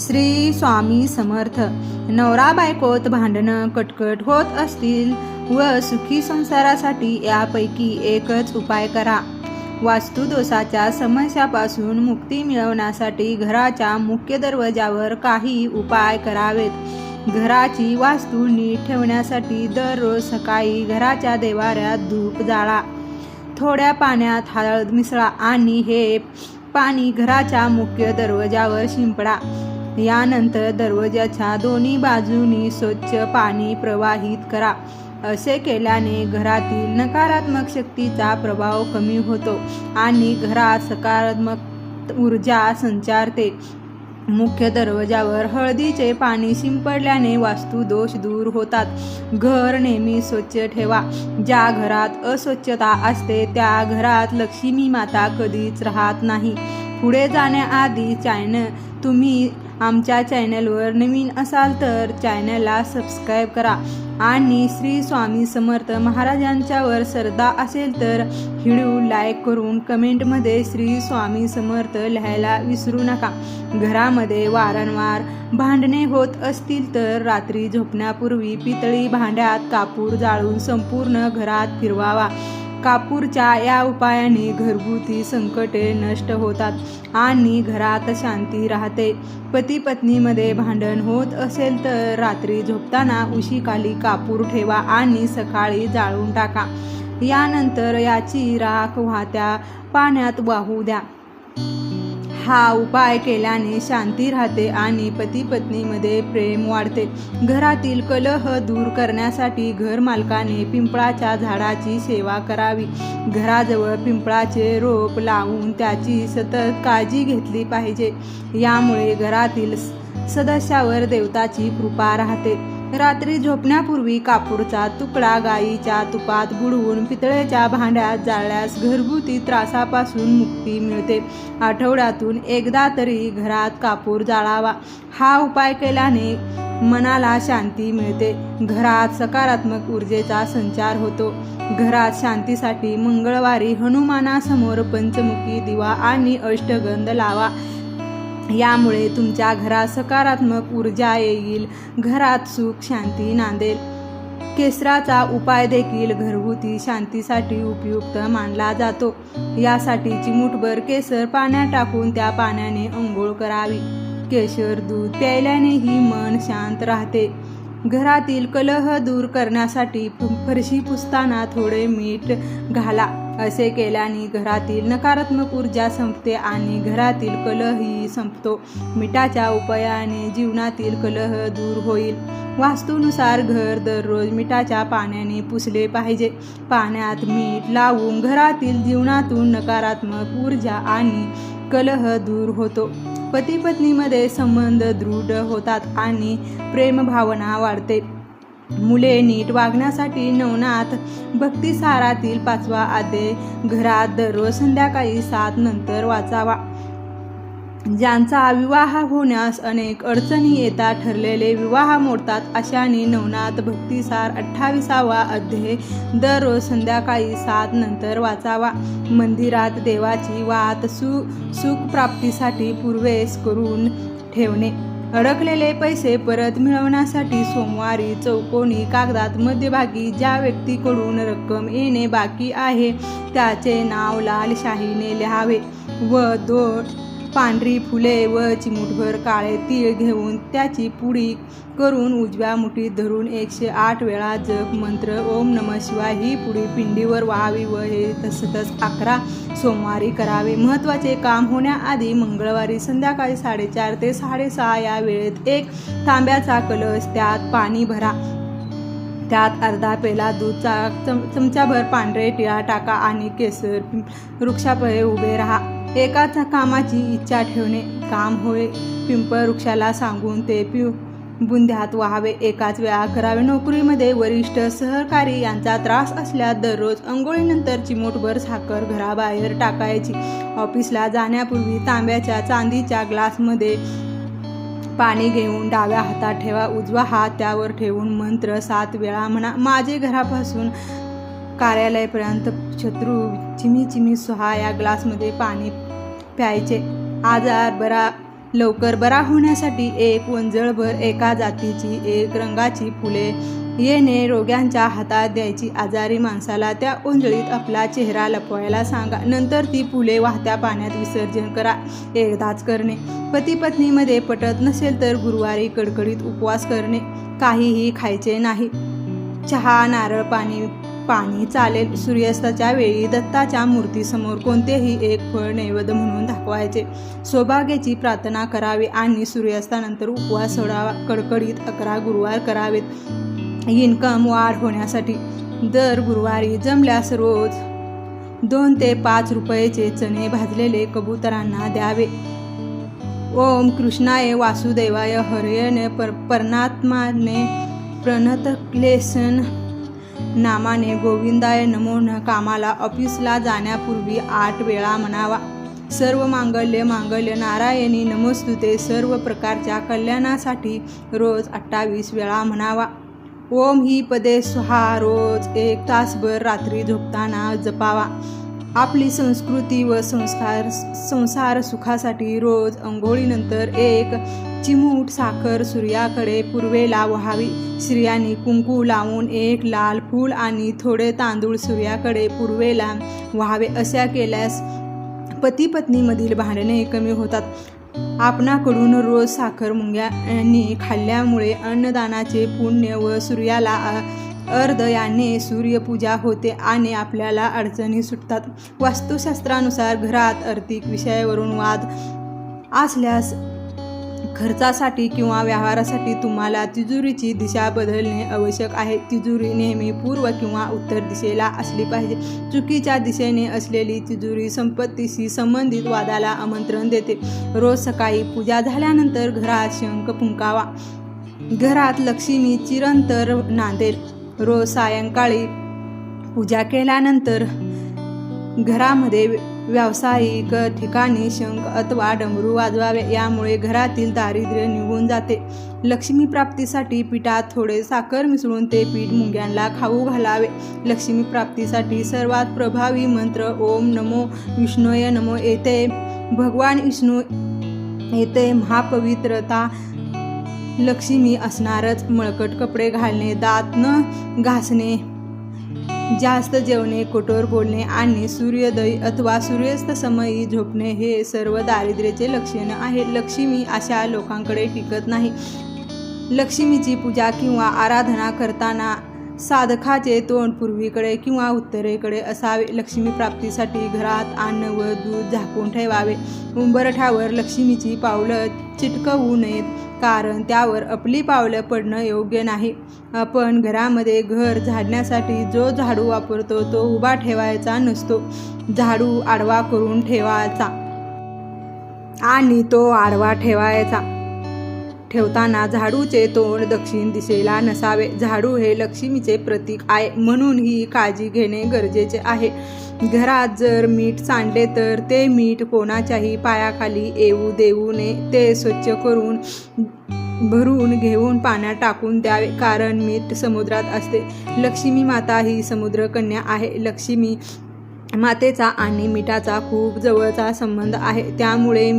श्री स्वामी समर्थ. नवरा बायकोत भांडणं कटकट होत असतील व सुखी संसारासाठी यापैकी एकच उपाय करा. वास्तुदोषाच्या समस्यापासून मुक्ती मिळवण्यासाठी घराच्या मुख्य दरवाजावर काही उपाय करावेत. घराची वास्तू नीट ठेवण्यासाठी दररोज सकाळी घराच्या देवाऱ्यात धूप जाळा. थोड्या पाण्यात हळद मिसळा आणि हे पाणी घराच्या मुख्य दरवाजावर शिंपडा. यानंतर दरवाजाच्या दोन्ही बाजूनी स्वच्छ पाणी प्रवाहित करा. असे केल्याने घरातील नकारात्मक शक्तीचा प्रभाव कमी होतो आणि घरात सकारात्मक ऊर्जा संचारते. मुख्य दरवाजावर हळदीचे पाणी शिंपडल्याने वास्तुदोष दूर होतात. घर नेहमी स्वच्छ ठेवा. ज्या घरात अस्वच्छता असते त्या घरात लक्ष्मी माता कधीच राहत नाही. पुढे जाण्याआधी चॅनल तुम्ही आमच्या चॅनलवर नवीन असाल तर चॅनलला सबस्क्राईब करा. आणि श्री स्वामी समर्थ महाराजांच्यावर श्रद्धा असेल तर व्हिडिओ लाईक करून कमेंटमध्ये श्री स्वामी समर्थ लिहायला विसरू नका. घरामध्ये वारंवार भांडणे होत असतील तर रात्री झोपण्यापूर्वी पितळी भांड्यात कापूर जाळून संपूर्ण घरात फिरवावा. कापूरच्या या उपायाने घरगुती संकटे नष्ट होतात आणि घरात शांती राहते. पती पत्नीमध्ये भांडण होत असेल तर रात्री झोपताना उशीखाली कापूर ठेवा आणि सकाळी जाळून टाका. यानंतर याची राख वाहत्या पाण्यात वाहू द्या. हा उपाय केल्याने शांती राहते आणि पती पत्नीमध्ये प्रेम वाढते. घरातील कलह दूर करण्यासाठी घर मालकाने पिंपळाच्या झाडाची सेवा करावी. घराजवळ पिंपळाचे रोप लावून त्याची सतत काळजी घेतली पाहिजे. यामुळे घरातील सदस्यावर देवताची कृपा राहते. रात्री झोपण्यापूर्वी कापूरचा तुकडा गाईच्या तुपात बुडवून पितळेच्या भांड्यात जाळल्यास घरगुती त्रासापासून मुक्ती मिळते. आठवड्यातून एकदा तरी घरात कापूर जाळावा. हा उपाय केल्याने मनाला शांती मिळते. घरात सकारात्मक ऊर्जेचा संचार होतो. घरात शांतीसाठी मंगळवारी हनुमानासमोर पंचमुखी दिवा आणि अष्टगंध लावा. यामुळे तुमच्या घरात सकारात्मक ऊर्जा येईल घरात सुख शांती नांदेल. केसराचा उपाय देखील घरगुती शांतीसाठी उपयुक्त मानला जातो. यासाठी चिमूटभर केसर पाण्यात टाकून त्या पाण्याने अंघोळ करावी. केशर दूध प्यायल्यानेही मन शांत राहते. घरातील कलह दूर करण्यासाठी फरशी पुसताना थोडे मीठ घाला. असे केल्याने घरातील नकारात्मक ऊर्जा संपते आणि घरातील कलहही संपतो. मिठाच्या उपायाने जीवनातील कलह दूर होईल. वास्तूनुसार घर दररोज मिठाच्या पाण्याने पुसले पाहिजे. पाण्यात मीठ लावून घरातील जीवनातून नकारात्मक ऊर्जा आणि कलह दूर होतो. पती पत्नीमध्ये संबंध दृढ होतात आणि प्रेमभावना वाढते. मुले नीट वागण्यासाठी नवनाथ भक्तिसारातील पाचवा आदे घरात दररोज संध्याकाळी सात नंतर वाचावा. ज्यांचा विवाह होण्यास अनेक अडचणी येतात ठरलेले विवाह मोडतात अशाने नवनाथ भक्तिसार अठ्ठावीसावा अध्याय दररोज संध्याकाळी सात नंतर वाचावा. मंदिरात देवाची वात सु सुख प्राप्तीसाठी पूर्वेस करून ठेवणे. अडकलेले पैसे परत मिळवण्यासाठी सोमवारी चौकोनी कागदात मध्यभागी ज्या व्यक्तीकडून रक्कम येणे बाकी आहे त्याचे नाव लाल शाहीने लिहावे. व दोन पांढरी फुले व चिमूटभर काळे तीळ घेऊन त्याची पुडी करून उजव्या मुठीत धरून एकशे आठ वेळा जप मंत्र ओम नम शिवाय ही पुडी पिंडीवर व्हावी व हे तसतच अकरा सोमवारी करावे. महत्त्वाचे काम होण्याआधी मंगळवारी संध्याकाळी साडेचार ते साडेसहा या वेळेत एक तांब्याचा कलश त्यात पाणी भरा. त्यात अर्धा पेला दूधचा चम चमचाभर पांढरे टिळा टाका आणि केसर वृक्षापळे उभे राहा. एकाच कामाची इच्छा ठेवणे काम होय पिंपळ वृक्षाला सांगून ते पिऊ बुंध्यात व्हावे. एकाच वेळा करावे नोकरीमध्ये वरिष्ठ सहकारी यांचा त्रास असल्यास दररोज अंघोळीनंतर चिमूटभर साखर घराबाहेर टाकायची. ऑफिसला जाण्यापूर्वी तांब्याच्या चांदीच्या ग्लासमध्ये पाणी घेऊन डाव्या हातात ठेवा उजवा हात त्यावर ठेवून मंत्र सात वेळा म्हणा माझे घरापासून कार्यालयापर्यंत शत्रू चिमी चिमी सुहा या ग्लासमध्ये पाणी प्यायचे. आजार बरा लवकर बरा होण्यासाठी एक वंजळभर एका जातीची एक रंगाची फुले येणे रोग्यांच्या हातात द्यायची. आजारी माणसाला त्या ओंजळीत आपला चेहरा लपवायला सांगा. नंतर ती फुले वाहत्या पाण्यात विसर्जन करा. एकदाच करणे. पती पत्नीमध्ये पटत नसेल तर गुरुवारी कडकडीत उपवास करणे. काहीही खायचे नाही. चहा नारळ पाणी पाणी चालेल. सूर्यास्ताच्या वेळी दत्ताच्या मूर्तीसमोर कोणतेही एक फळ नैवेद्य म्हणून दाखवायचे. सौभाग्याची प्रार्थना करावी आणि सूर्यास्तानंतर उपवास सोडावा. कडकडीत अकरा गुरुवार करावेत. इन्कम वाढ होण्यासाठी दर गुरुवारी जमल्यास रोज दोन ते पाच रुपयाचे चणे भाजलेले कबुतरांना द्यावे. ओम कृष्णाय वासुदेवाय. हरयने पर परमात्माने प्रणतक्लेसन. नामाने गोविंदाय नमोन कामाला ऑफिसला जाण्यापूर्वी आठ वेळा म्हणावा. सर्व मांगल्य मांगल्य नारायणी नमोस्तुते. सर्व प्रकारच्या कल्याणासाठी रोज अठ्ठावीस वेळा म्हणावा. ओम ही पदे सहा रोज एक तासभर रात्री झोपताना जपावा. आपली संस्कृती व संस्कार संसार सुखासाठी रोज अंघोळीनंतर एक चिमूट साखर सूर्याकडे पूर्वेला वहावी स्त्रियांनी कुंकू लावून एक लाल फूल आणि थोडे तांदूळ सूर्याकडे पूर्वेला व्हावे अशा केल्यास पती पत्नीमधील भांडणे कमी होतात. आपणाकडून रोज साखर मुंग्यांनी खाल्ल्यामुळे अन्नदानाचे पुण्य व सूर्याला अर्ध याने सूर्यपूजा होते आणि आपल्याला अडचणी सुटतात. वास्तुशास्त्रानुसार घरात आर्थिक विषयावरून वाद असल्यास खर्चासाठी किंवा व्यवहारासाठी तुम्हाला तिजोरीची दिशा बदलणे आवश्यक आहे. तिजोरी नेहमी पूर्व किंवा उत्तर दिशेला असली पाहिजे. चुकीच्या दिशेने असलेली तिजोरी संपत्तीशी संबंधित वादाला आमंत्रण देते. रोज सकाळी पूजा झाल्यानंतर घरात शंख फुंकावा. घरात लक्ष्मी चिरंतर नांदेल. रोज सायंकाळी पूजा केल्यानंतर घरामध्ये व्यावसायिक ठिकाणी शंख अथवा डमरू वाजवावे. यामुळे घरातील दारिद्र्य निघून जाते. लक्ष्मी प्राप्तीसाठी पिठात थोडे साखर मिसळून ते पीठ मुंग्यांना खाऊ घालावे. लक्ष्मी प्राप्तीसाठी सर्वात प्रभावी मंत्र ओम नमो विष्णूय नमो येते. भगवान विष्णू येते. महापवित्रता लक्ष्मी असणारच. मळकट कपडे घालणे दात न घासणे. जास्त जेवणे कठोर बोलणे आणि सूर्योदय अथवा सूर्यास्त समयी झोपणे हे सर्व दारिद्र्याचे लक्षण आहे लक्ष्मी अशा लोकांकडे टिकत नाही. लक्ष्मीची पूजा किंवा आराधना करताना साधकाचे तोंड पूर्वीकडे किंवा उत्तरेकडे असावे. लक्ष्मी प्राप्तीसाठी घरात अन्न व दूध झाकून ठेवावे. उंबरठावर लक्ष्मीची पावलं चिटकवू नयेत कारण त्यावर आपली पावलं पडणं योग्य नाही. आपण घरामध्ये घर झाडण्यासाठी जो झाडू वापरतो तो उभा ठेवायचा नसतो. झाडू आडवा करून ठेवायचा आणि तो आडवा ठेवायचा. ठेवताना झाडूचे तोंड दक्षिण दिशेला नसावे. झाडू हे लक्ष्मीचे प्रतीक आहे म्हणून ही काळजी घेणे गरजेचे आहे. घरात जर मीठ सांडले तर ते मीठ कोणाच्याही पायाखाली येऊ देऊ नये. ते स्वच्छ करून भरून घेऊन पाण्यात टाकून द्यावे कारण मीठ समुद्रात असते. लक्ष्मी माता ही समुद्रकन्या आहे. लक्ष्मी मातेचा आणि मिठाचा खूप जवळचा संबंध आहे. त्यामुळे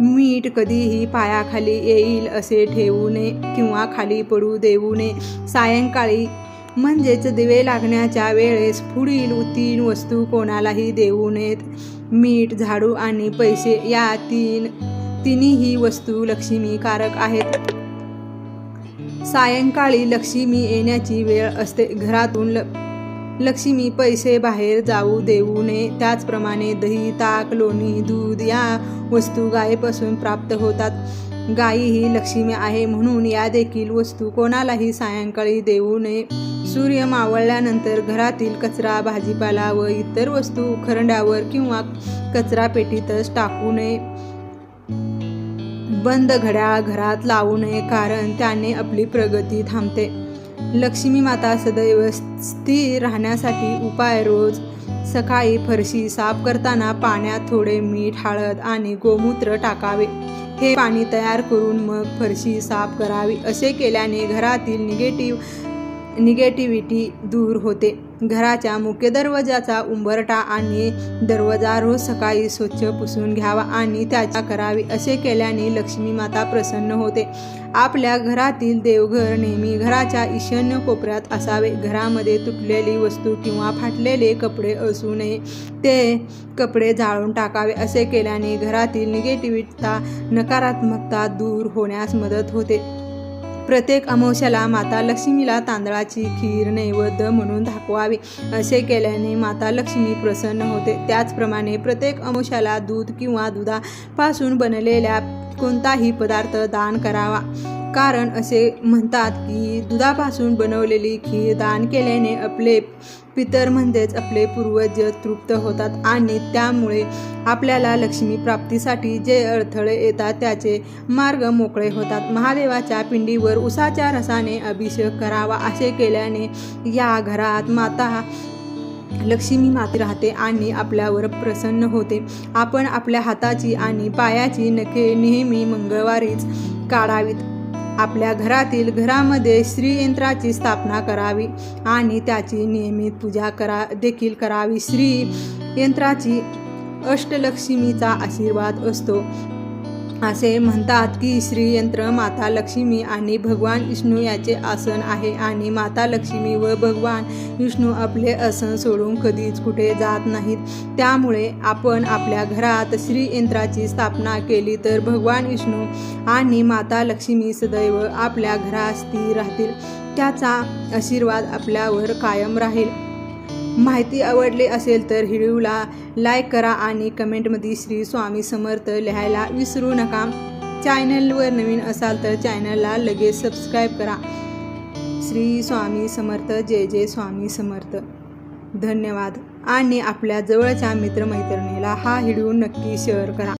मीठ कधीही पायाखाली येईल असे ठेवू नये किंवा खाली पडू देऊ नये. सायंकाळी म्हणजेच दिवे लागण्याच्या वेळेस पुढील तीन वस्तू कोणालाही देऊ नयेत. मीठ झाडू आणि पैसे या तीन तिन्ही वस्तू लक्ष्मीकारक आहेत. सायंकाळी लक्ष्मी येण्याची वेळ असते. घरातून ल लक्ष्मी पैसे बाहेर जाऊ देऊ नये. त्याचप्रमाणे दही ताक लोणी दूध या वस्तू गायीपासून प्राप्त होतात. गायी ही लक्ष्मी आहे म्हणून या देखील वस्तू कोणालाही सायंकाळी देऊ नये. सूर्य मावळल्यानंतर घरातील कचरा भाजीपाला व इतर वस्तू खरंड्यावर किंवा कचरा पेटीतच टाकू नये. बंद घड्याळ घरात लावू नये कारण त्याने आपली प्रगती थांबते. लक्ष्मी माता सदैव स्थिर राहण्यासाठी उपाय रोज सकाळी फरशी साफ करताना पाण्यात थोडे मीठ हळद आणि गोमूत्र टाकावे. हे पाणी तयार करून मग फरशी साफ करावी. असे केल्याने घरातील निगेटिव्ह निगेटिव्हिटी दूर होते. घराच्या मुख्य दरवाजाचा उंबरटा आणि दरवाजा रोज सकाळी स्वच्छ पुसून घ्यावा आणि त्याच्या करावी असे केल्याने लक्ष्मी माता प्रसन्न होते. आपल्या घरातील देवघर नेहमी घराच्या ईशान्य कोपऱ्यात असावे. घरामध्ये तुटलेली वस्तू किंवा फाटलेले कपडे असू नये. ते कपडे जाळून टाकावे असे केल्याने घरातील निगेटिव्हिटता नकारात्मकता दूर होण्यास मदत होते. प्रत्येक अमावस्याला माता लक्ष्मीला तांदळाची खीर नैवेद्य म्हणून दाखवावी असे केल्याने माता लक्ष्मी प्रसन्न होते. त्याचप्रमाणे प्रत्येक अमावस्याला दूध किंवा दुधापासून बनलेल्या कोणताही पदार्थ दान करावा. कारण असे म्हणतात की दुधापासून बनवलेली खीर दान केल्याने आपले पितर म्हणजेच आपले पूर्वज तृप्त होतात आणि त्यामुळे आपल्याला लक्ष्मी प्राप्तीसाठी जे अडथळे येतात त्याचे मार्ग मोकळे होतात. महादेवाच्या पिंडीवर उसाच्या रसाने अभिषेक करावा असे केल्याने या घरात माता लक्ष्मी माती राहते आणि आपल्यावर प्रसन्न होते. आपण आपल्या हाताची आणि पायाची नखे नेहमी मंगळवारीच काढावीत. आपल्या घरातील घरामध्ये श्रीयंत्राची स्थापना करावी आणि त्याची नियमित पूजा करा देखील करावी. श्री यंत्राची अष्टलक्ष्मीचा आशीर्वाद असतो. असे म्हणतात की श्रीयंत्र माता लक्ष्मी आणि भगवान विष्णू याचे आसन आहे आणि माता लक्ष्मी व भगवान विष्णू आपले आसन सोडून कधीच कुठे जात नाहीत. त्यामुळे आपण आपल्या घरात श्रीयंत्राची स्थापना केली तर भगवान विष्णू आणि माता लक्ष्मी सदैव आपल्या घरात स्थिर राहतील. त्याचा आशीर्वाद आपल्यावर कायम राहील. माहिती आवडली असेल तर व्हिडिओला लाईक करा आणि कमेंटमध्ये श्री स्वामी समर्थ लिहायला विसरू नका. चॅनलवर नवीन असाल तर चॅनलला लगेच सबस्क्राईब करा. श्री स्वामी समर्थ जय जय स्वामी समर्थ. धन्यवाद. आणि आपल्या जवळच्या मित्रमैत्रिणीला हा व्हिडिओ नक्की शेअर करा.